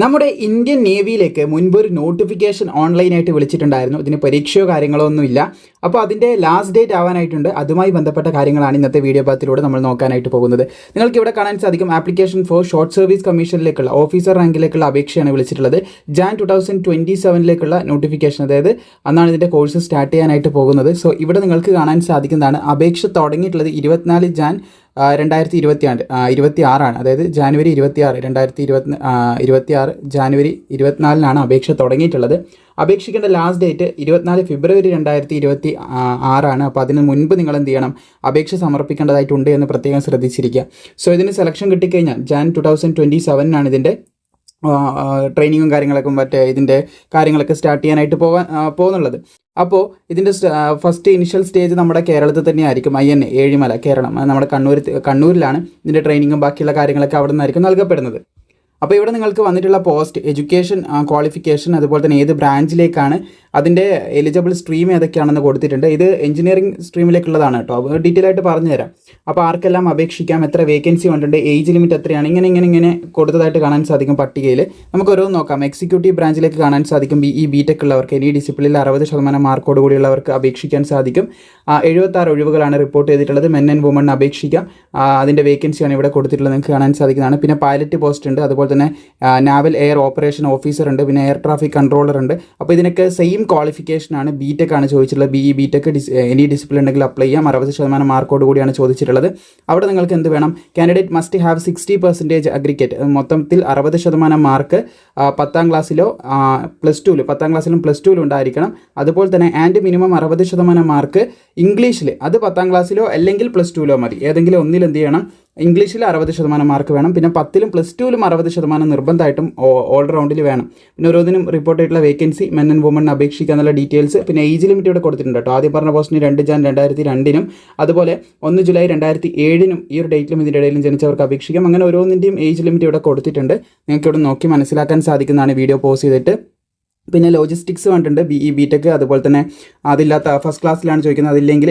നമ്മുടെ ഇന്ത്യൻ നേവിയിലേക്ക് മുൻപ് ഒരു നോട്ടിഫിക്കേഷൻ ഓൺലൈനായിട്ട് വിളിച്ചിട്ടുണ്ടായിരുന്നു. ഇതിന് പരീക്ഷയോ കാര്യങ്ങളോ ഒന്നുമില്ല. അപ്പോൾ അതിന്റെ ലാസ്റ്റ് ഡേറ്റ് ആവാനായിട്ടുണ്ട്. അതുമായി ബന്ധപ്പെട്ട കാര്യങ്ങളാണ് ഇന്നത്തെ വീഡിയോ പാത്തിലൂടെ നമ്മൾ നോക്കാനായിട്ട് പോകുന്നത്. നിങ്ങൾക്ക് ഇവിടെ കാണാൻ സാധിക്കും ആപ്ലിക്കേഷൻ ഫോർ ഷോർട്ട് സർവീസ് കമ്മീഷനിലേക്കുള്ള ഓഫീസർ റാങ്കിലേക്കുള്ള അപേക്ഷയാണ് വിളിച്ചിട്ടുള്ളത്. ജാൻ ടു തൗസൻഡ് ട്വന്റി സെവനിലേക്കുള്ള നോട്ടിഫിക്കേഷൻ അതായത് അന്നാണ് ഇതിന്റെ കോഴ്സ് സ്റ്റാർട്ട് ചെയ്യാനായിട്ട് പോകുന്നത്. സോ ഇവിടെ നിങ്ങൾക്ക് കാണാൻ സാധിക്കുന്നതാണ്. അപേക്ഷ തുടങ്ങിയിട്ടുള്ളത് ഇരുപത്തിനാല് ജാൻ രണ്ടായിരത്തി ഇരുപത്തി ആണ്ട് ഇരുപത്തി ആറാണ് അതായത് ജാനുവരി ഇരുപത്തി ആറ് രണ്ടായിരത്തി ഇരുപത്തി ഇരുപത്തി ആറ് ജാനുവരി ഇരുപത്തിനാലിനാണ് അപേക്ഷ തുടങ്ങിയിട്ടുള്ളത്. അപേക്ഷിക്കേണ്ട ലാസ്റ്റ് ഡേറ്റ് ഇരുപത്തിനാല് ഫെബ്രുവരി രണ്ടായിരത്തി ഇരുപത്തി ആറാണ്. അപ്പോൾ അതിന് മുൻപ് നിങ്ങൾ എന്ത് ചെയ്യണം? അപേക്ഷ സമർപ്പിക്കേണ്ടതായിട്ടുണ്ട് എന്ന് പ്രത്യേകം ശ്രദ്ധിച്ചിരിക്കുക. സോ ഇതിന് സെലക്ഷൻ കിട്ടിക്കഴിഞ്ഞാൽ ജാൻ ടു തൗസൻഡ് ട്വന്റി സെവനാണ് ഇതിന്റെ ട്രെയിനിങ്ങും കാര്യങ്ങളൊക്കെ മറ്റേ ഇതിന്റെ കാര്യങ്ങളൊക്കെ സ്റ്റാർട്ട് ചെയ്യാനായിട്ട് പോകാൻ പോകുന്നുള്ളത്. അപ്പോൾ ഇതിന്റെ ഫസ്റ്റ് ഇനിഷ്യൽ സ്റ്റേജ് നമ്മുടെ കേരളത്തിൽ തന്നെയായിരിക്കും ഐ എൻ ഏഴിമല കേരളം. നമ്മുടെ കണ്ണൂർ കണ്ണൂരിലാണ് ഇതിന്റെ ട്രെയിനിങ്ങും ബാക്കിയുള്ള കാര്യങ്ങളൊക്കെ അവിടെ നിന്നായിരിക്കും നൽകപ്പെടുന്നത്. അപ്പോൾ ഇവിടെ നിങ്ങൾക്ക് വന്നിട്ടുള്ള പോസ്റ്റ് എഡ്യൂക്കേഷൻ ക്വാളിഫിക്കേഷൻ അതുപോലെ തന്നെ ഏത് ബ്രാഞ്ചിലേക്കാണ് അതിന്റെ എലിജിബിൾ സ്ട്രീം ഏതൊക്കെയാണെന്ന് കൊടുത്തിട്ടുണ്ട്. ഇത് എഞ്ചിനീയറിംഗ് സ്ട്രീമിലേക്കുള്ളതാണ് കേട്ടോ. ഡീറ്റെയിൽ ആയിട്ട് പറഞ്ഞു തരാം അപ്പോൾ ആർക്കെല്ലാം അപേക്ഷിക്കാം? എത്ര വേക്കൻസി വന്നിട്ടുണ്ട്? ഏജ് ലിമിറ്റ് എത്രയാണ്? ഇങ്ങനെ ഇങ്ങനെ ഇങ്ങനെ കൊടുത്തതായിട്ട് കാണാൻ സാധിക്കും പട്ടികയിൽ. നമുക്ക് ഓരോന്ന് നോക്കാം. എക്സിക്യൂട്ടീവ് ബ്രാഞ്ചിലേക്ക് കാണാൻ സാധിക്കും ഈ ബി ടെക് ഉള്ളവർക്ക് എനി ഡിസിപ്ലിനിൽ അറുപത് ശതമാനം മാർക്കോട് കൂടിയുള്ളവർക്ക് അപേക്ഷിക്കാൻ സാധിക്കും. എഴുപത്താറ് ഒഴിവുകളാണ് റിപ്പോർട്ട് ചെയ്തിട്ടുള്ളത്. മെൻ ആൻഡ് വുമൺ അപേക്ഷിക്കാം. അതിന്റെ വേക്കൻസിയാണ് ഇവിടെ കൊടുത്തിട്ടുള്ളത്. നിങ്ങൾക്ക് കാണാൻ സാധിക്കുന്നതാണ്. പിന്നെ പൈലറ്റ് പോസ്റ്റ് ഉണ്ട്. അതുപോലെ തന്നെ നാവൽ എയർ ഓപ്പറേഷൻ ഓഫീസർ ഉണ്ട്. പിന്നെ എയർ ട്രാഫിക് കൺട്രോളർ ഉണ്ട്. അപ്പോൾ ഇതിനൊക്കെ സെയിം ക്വാളിഫിക്കേഷനാണ് ബി ടെക് ആണ് ചോദിച്ചിട്ടുള്ളത്. B E B tech any discipline ഉണ്ടെങ്കിൽ അപ്ലൈ ചെയ്യാം. അറുപത് ശതമാനം മാർക്കോട് കൂടിയാണ് ചോദിച്ചിട്ടുള്ളത് അവിടെ നിങ്ങൾക്ക് എന്ത് വേണം? Candidate must have sixty percentage aggregate മൊത്തത്തിൽ അറുപത് ശതമാനം മാർക്ക് പത്താം ക്ലാസ്സിലോ പ്ലസ് ടുവിൽ പത്താം ക്ലാസ്സിലും പ്ലസ് ടുവിലും ഉണ്ടായിരിക്കണം. അതുപോലെ തന്നെ ആൻഡ് മിനിമം അറുപത് ശതമാനം മാർക്ക് ഇംഗ്ലീഷിൽ അത് പത്താം ക്ലാസ്സിലോ അല്ലെങ്കിൽ പ്ലസ് ടുവിലോ മതി. ഏതെങ്കിലും ഒന്നിൽ എന്ത് ചെയ്യണം? ഇംഗ്ലീഷിൽ അറുപത് ശതമാനം മാർക്ക് വേണം. പിന്നെ പത്തിലും പ്ലസ് ടുവിലും അറുപത് ശതമാനം നിർബന്ധമായിട്ടും ഓൾ റൗണ്ടിൽ വേണം. പിന്നെ ഓരോന്നിനും റിപ്പോർട്ട് ചെയ്തിട്ടുള്ള വേക്കൻസി മെൻ ആൻഡ് വുമൺ അപേക്ഷിക്കുക എന്നുള്ള ഡീറ്റെയിൽസ് പിന്നെ ഏജ് ലിമിറ്റ് ഇവിടെ കൊടുത്തിട്ടുണ്ട് കേട്ടോ. ആദ്യം പറഞ്ഞ പോസ്റ്റിന് രണ്ട് ജാൻ രണ്ടായിരത്തി രണ്ടിനും അതുപോലെ ഒന്ന് ജൂലൈ രണ്ടായിരത്തി ഏഴിനും ഈ ഒരു ഡേറ്റിലും ഇതിന്റെ ഇടയിലും ജനിച്ചവർക്ക് അപേക്ഷിക്കാം. അങ്ങനെ ഓരോന്നിന്റെയും ഏജ് ലിമിറ്റ് ഇവിടെ കൊടുത്തിട്ടുണ്ട്. നിങ്ങൾക്ക് ഇവിടെ നോക്കി മനസ്സിലാക്കാൻ സാധിക്കുന്നതാണ് വീഡിയോ പോസ് ചെയ്തിട്ട്. പിന്നെ ലോജിസ്റ്റിക്സ് കണ്ടിട്ടുണ്ട്. ബി ഇ ബി അതുപോലെ തന്നെ അതില്ലാത്ത ഫസ്റ്റ് ക്ലാസ്സിലാണ് ചോദിക്കുന്നത്. അതില്ലെങ്കിൽ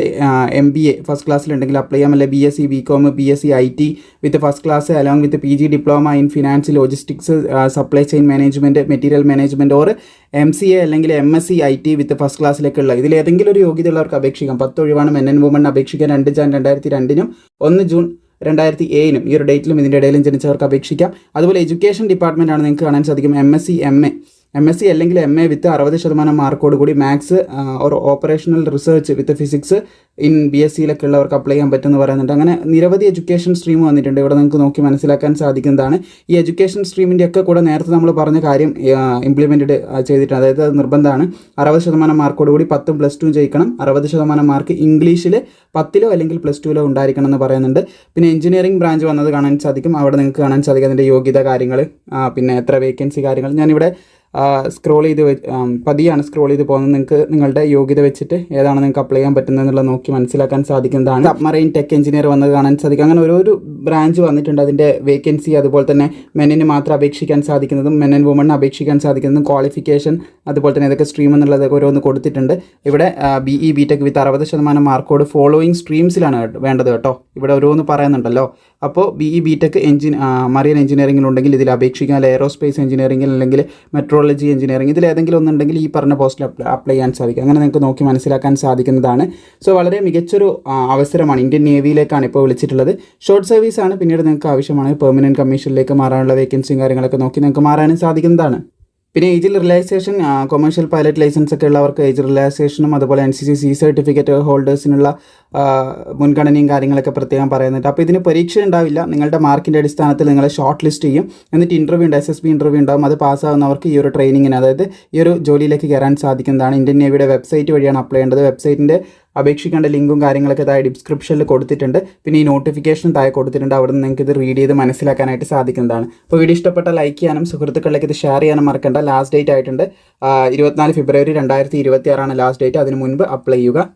എം ബി എ ഫസ്റ്റ് ക്ലാസ്സിലുണ്ടെങ്കിൽ അപ്ലൈ ചെയ്യാം അല്ലെങ്കിൽ B S C B com B S C I T with first class along with P G diploma in finance logistics supply chain management material management or M C A അല്ലെങ്കിൽ M S C I T with first ക്ലാസ്സിലേക്കുള്ള ഇതിൽ ഏതെങ്കിലും ഒരു യോഗ്യത ഉള്ളവർക്ക് അപേക്ഷിക്കാം. പത്ത് ഒഴിവാണ്. Men and woman അപേക്ഷിക്കാൻ രണ്ട് ജാൻ രണ്ടായിരത്തി രണ്ടിനും ഒന്ന് ജൂൺ രണ്ടായിരത്തി ഏഴിനും ഈ ഒരു ഡേറ്റിലും ഇതിന്റെ ഇടയിലും ജനിച്ചവർക്ക് അപേക്ഷിക്കാം. അതുപോലെ എഡ്യൂക്കേഷൻ ഡിപ്പാർട്ട്മെന്റാണ് നിങ്ങൾക്ക് കാണാൻ സാധിക്കും. M S C M A M S C അല്ലെങ്കിൽ എം എ വിത്ത് അറുപത് ശതമാനം മാർക്കോട് കൂടി maths or operational research with physics in B S സിയിലൊക്കെ ഉള്ളവർക്ക് അപ്ലൈ ചെയ്യാൻ പറ്റുമെന്ന് പറയുന്നുണ്ട്. അങ്ങനെ നിരവധി എഡ്യൂക്കേഷൻ സ്ട്രീം വന്നിട്ടുണ്ട്. ഇവിടെ നിങ്ങൾക്ക് നോക്കി മനസ്സിലാക്കാൻ സാധിക്കുന്നതാണ്. ഈ എഡ്യൂക്കേഷൻ സ്ട്രീമിന്റെ ഒക്കെ കൂടെ നേരത്തെ നമ്മൾ പറഞ്ഞ കാര്യം ഇംപ്ലിമെന്റഡ് ചെയ്തിട്ടുണ്ട്. അതായത് അത് നിർബന്ധമാണ്. അറുപത് ശതമാനം മാർക്കോട് കൂടി പത്തും പ്ലസ് ടുവും ജയിക്കണം. അറുപത് ശതമാനം മാർക്ക് ഇംഗ്ലീഷിൽ പത്തിലോ അല്ലെങ്കിൽ പ്ലസ് ടുവിലോ ഉണ്ടായിരിക്കണം എന്ന് പറയുന്നുണ്ട്. പിന്നെ എഞ്ചിനീയറിംഗ് ബ്രാഞ്ച് വന്നത് കാണാൻ സാധിക്കും. അവിടെ നിങ്ങൾക്ക് കാണാൻ സാധിക്കും അതിന്റെ യോഗ്യത കാര്യങ്ങൾ പിന്നെ എത്ര വേക്കൻസി കാര്യങ്ങൾ. ഞാനിവിടെ സ്ക്രോൾ ചെയ്ത് പതിയാണ് സ്ക്രോൾ ചെയ്ത് പോകുന്നത്. നിങ്ങൾക്ക് നിങ്ങളുടെ യോഗ്യത വെച്ചിട്ട് ഏതാണ് നിങ്ങൾക്ക് അപ്ലൈ ചെയ്യാൻ പറ്റുന്നത് എന്നുള്ളത് നോക്കി മനസ്സിലാക്കാൻ സാധിക്കുന്നതാണ്. സബ്മറൈൻ ടെക് എഞ്ചിനീയർ വന്നത് കാണാൻ സാധിക്കും. അങ്ങനെ ഓരോരു ബ്രാഞ്ച് വന്നിട്ടുണ്ട്. അതിന്റെ വേക്കൻസി അതുപോലെ തന്നെ മെന്നിന് മാത്രം അപേക്ഷിക്കാൻ സാധിക്കുന്നതും മെൻ ആൻഡ് വുമൺ അപേക്ഷിക്കാൻ സാധിക്കുന്നതും ക്വാളിഫിക്കേഷൻ അതുപോലെ തന്നെ ഏതൊക്കെ സ്ട്രീം എന്നുള്ളതൊക്കെ ഓരോന്ന് കൊടുത്തിട്ടുണ്ട്. ഇവിടെ B E B tech with അറുപത് ശതമാനം മാർക്കോട് ഫോളോയിങ് സ്ട്രീംസിലാണ് വേണ്ടത് കേട്ടോ. ഇവിടെ ഓരോന്ന് പറയുന്നുണ്ടല്ലോ. അപ്പോൾ B E B tech engine marine എഞ്ചിനീയറിംഗിലുണ്ടെങ്കിൽ ഇതിൽ അപേക്ഷിക്കാൻ എയറോസ്പേസ് എഞ്ചിനീയറിംഗിൽ അല്ലെങ്കിൽ മെട്രോളജി എഞ്ചിനീയറിംഗ് ഇതിൽ ഏതെങ്കിലും ഒന്നുണ്ടെങ്കിൽ ഈ പറഞ്ഞ പോസ്റ്റിൽ അപ്ലൈ അപ്ലൈ ചെയ്യാൻ സാധിക്കും. അങ്ങനെ നിങ്ങൾക്ക് നോക്കി മനസ്സിലാക്കാൻ സാധിക്കുന്നതാണ്. സോ വളരെ മികച്ചൊരു അവസരമാണ് ഇന്ത്യൻ നേവിയിലേക്കാണ് ഇപ്പോൾ വിളിച്ചിട്ടുള്ളത്. ഷോർട്ട് സർവീസ് ആണ്. പിന്നീട് നിങ്ങൾക്ക് ആവശ്യമാണ് പെർമനന്റ് കമ്മീഷനിലേക്ക് മാറാനുള്ള വേക്കൻസിയും കാര്യങ്ങളൊക്കെ നോക്കി നിങ്ങൾക്ക് മാറാനും സാധിക്കുന്നതാണ്. പിന്നെ ഏജിൽ റിലാക്സേഷൻ കൊമേഴ്ഷ്യൽ പൈലറ്റ് ലൈസൻസ് ഒക്കെ ഉള്ളവർക്ക് ഏജ് റിലാക്സേഷനും അതുപോലെ N C C C certificate ഹോൾഡേഴ്സിനുള്ള മുൻഗണനയും കാര്യങ്ങളൊക്കെ പ്രത്യേകം പറയുന്നുണ്ട്. അപ്പോൾ ഇതിന് പരീക്ഷ ഉണ്ടാവില്ല. നിങ്ങളുടെ മാർക്കിന്റെ അടിസ്ഥാനത്തിൽ നിങ്ങളെ ഷോർട്ട് ലിസ്റ്റ് ചെയ്യും. എന്നിട്ട് ഇന്റർവ്യൂ ഉണ്ട് എസ് എസ് ബി ഇന്റർവ്യൂ ഉണ്ടാവും. അത് പാസ്സാവുന്നവർക്ക് ഈ ഒരു ട്രെയിനിങ്ങിന് അതായത് ഈ ഒരു ജോലിയിലേക്ക് കയറാൻ സാധിക്കുന്നതാണ്. ഇന്ത്യൻ നേവിയുടെ വെബ്സൈറ്റ് വഴിയാണ് അപ്ലൈ ചെയ്യേണ്ടത്. വെബ്സൈറ്റിന്റെ അപേക്ഷിക്കേണ്ട ലിങ്കും കാര്യങ്ങളൊക്കെ താഴെ ഡിസ്ക്രിപ്ഷനിൽ കൊടുത്തിട്ടുണ്ട്. പിന്നെ ഈ നോട്ടിഫിക്കേഷൻ താഴെ കൊടുത്തിട്ടുണ്ട്. അവിടെ നിന്ന് നിങ്ങൾക്ക് ഇത് റീഡ് ചെയ്ത് മനസ്സിലാക്കാനായിട്ട് സാധിക്കുന്നതാണ്. അപ്പോൾ വീഡിയോ ഇഷ്ടപ്പെട്ട ലൈക്ക് ചെയ്യാനും സുഹൃത്തുക്കളിലേക്ക് ഇത് ഷെയർ ചെയ്യാനും മറക്കണ്ട. ലാസ്റ്റ് ഡേറ്റ് ആയിട്ടുണ്ട്. ഇരുപത്തിനാല് ഫെബ്രുവരി രണ്ടായിരത്തി ഇരുപത്തി ആറാണ് ലാസ്റ്റ് ഡേറ്റ് അതിന് മുൻപ് അപ്ലൈ ചെയ്യുക.